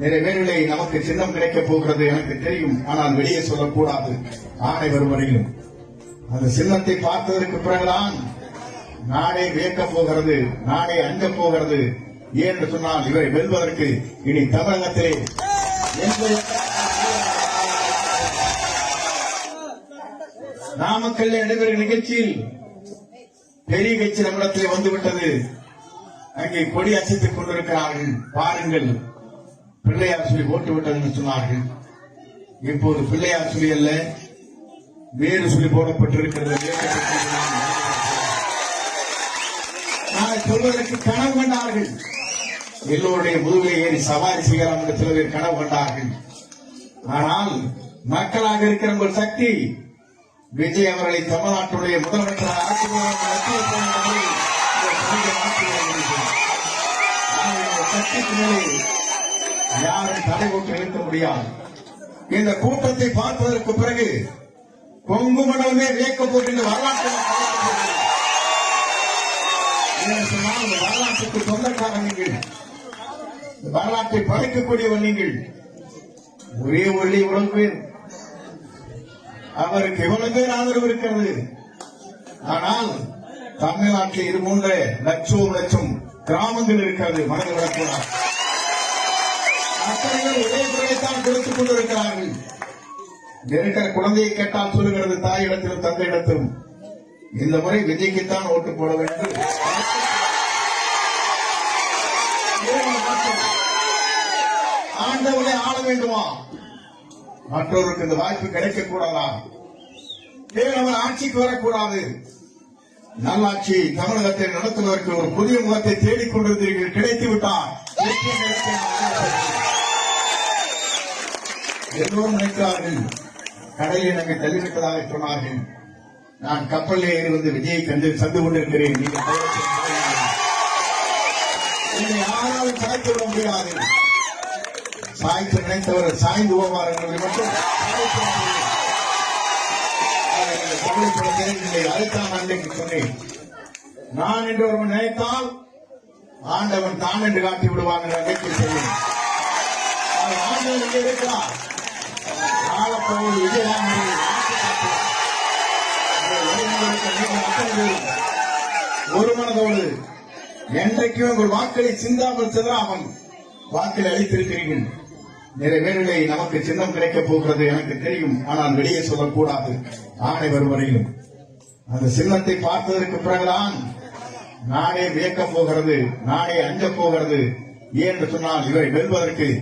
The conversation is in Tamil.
நிறைவேறிலே நமக்கு சின்னம் கிடைக்கப் போகிறது எனக்கு தெரியும். ஆனால் வெளியே சொல்லக்கூடாது. ஆணை வரும் வரையிலும் அந்த சின்னத்தை பார்த்ததற்கு பிறகுதான் நாடே வியக்கப் போகிறது நாடே அஞ்சப் போகிறது. ஏன் என்று சொன்னால் இவரை வெல்வதற்கு இனி தமிழகத்திலே எந்த நாமக்கல்ல நடைபெறும் நிகழ்ச்சியில் பெரிய கட்சி நம்மிடத்திலே வந்துவிட்டது. அங்கே கொடி அசைத்துக் கொண்டிருக்கிறார்கள். பாருங்கள். பிள்ளையார் சொல்லி போட்டு விட்டது என்று சொன்னார்கள். இப்போது பிள்ளையார் சொல்லி அல்ல வேறு சொல்லி போடப்பட்டிருக்கிறது. நான் சொல்வதற்கு கனவு கண்டார்கள். எல்லோருடைய முதுகிலே ஏறி சவாரி செய்யலாம் என்று சில பேர் கனவு கண்டார்கள். ஆனால் மக்களாக இருக்கிற ஒரு சக்தி விஜய் அவர்களை தமிழ்நாட்டுடைய முதலமைச்சராக ஆக்குவோம் சக்திக்கு மேலே யாரும் தடை போட்டு நிறுத்த முடியாது. இந்த கூட்டத்தை பார்ப்பதற்கு பிறகு கொங்கு மண்டலமே வியக்க போகின்ற வரலாற்று வரலாற்றுக்கு சொந்தக்காரன் நீங்கள். வரலாற்றை படைக்கக்கூடியவர் நீங்கள். ஒரே ஒளி இவ்வளவு பேர் அவருக்கு இவ்வளவு பேர் ஆதரவு இருக்கிறது? ஆனால் தமிழ்நாட்டில் இது போன்ற லட்சம் லட்சம் கிராமங்கள் இருக்கிறது. மனதில் விடக்கூடாது அத்தனை ஒரே குரலைத்தான் கொடுத்துக் கொண்டிருக்கிறார்கள். இருக்கிற குழந்தையை கேட்டால் சொல்லுகிறது தாயிடத்திலும் தந்தையிடத்திலும். இந்த முறை விஜய்க்குத்தான் ஓட்டு போட வேண்டும். ஆண்டவனை ஆள வேண்டுமா? மற்றவருக்கு இந்த வாய்ப்பு கிடைக்கக்கூடாதா? கூடாதா ஆட்சிக்கு வரக்கூடாது. நல்லாட்சி தமிழகத்தை நடத்துவதற்கு ஒரு புதிய முகத்தை தேடிக் கொண்டிருந்தீர்கள் கிடைத்து விட்டார். வெற்றி கிடைக்கும். எல்லோரும் நினைக்கிறார்கள் கடலில் நம்மை தள்ளிவிட்டதாக சொன்னார்கள் நான் கப்பலில் ஏறி வந்து விஜயை கண்டு சந்து கொண்டிருக்கிறேன் நீங்கள் தயவுசெய்து பாருங்கள். என்னை யாராலும் சாய்த்து விட முடியாது சாய்த்து நினைத்தவர் சாய்ந்து போவார் என்பதை மட்டும் சாய்த்து விட முடியாது. அதை அதுதான் நான் இன்றைக்கு சொன்னேன் நான் என்று ஒருவன் நினைத்தால் ஆண்டவன் தான் என்று காட்டி விடுவான் என்று நம்பிக்கை செய்யும் அவர் ஆண்டவன் இருக்கிறார் ஆளப்போவது விஜயராமன் ஒரு மனதோடு என்றைக்கும் உங்கள் வாக்களை சிந்தாமல் சிதறாமல் வாக்களை அளித்திருக்கிறீர்கள். நிறைவேறலை நமக்கு சின்னம் கிடைக்கப் போகிறது எனக்கு தெரியும். ஆனால் வெளியே சொல்லக்கூடாது. ஆணை வரும் வரையிலும். அந்த சின்னத்தை பார்த்ததற்கு பிறகுதான் நானே வியக்கப் போகிறது நானே அஞ்சப் போகிறது. ஏன் என்று சொன்னால் இவரை வெல்வதற்கு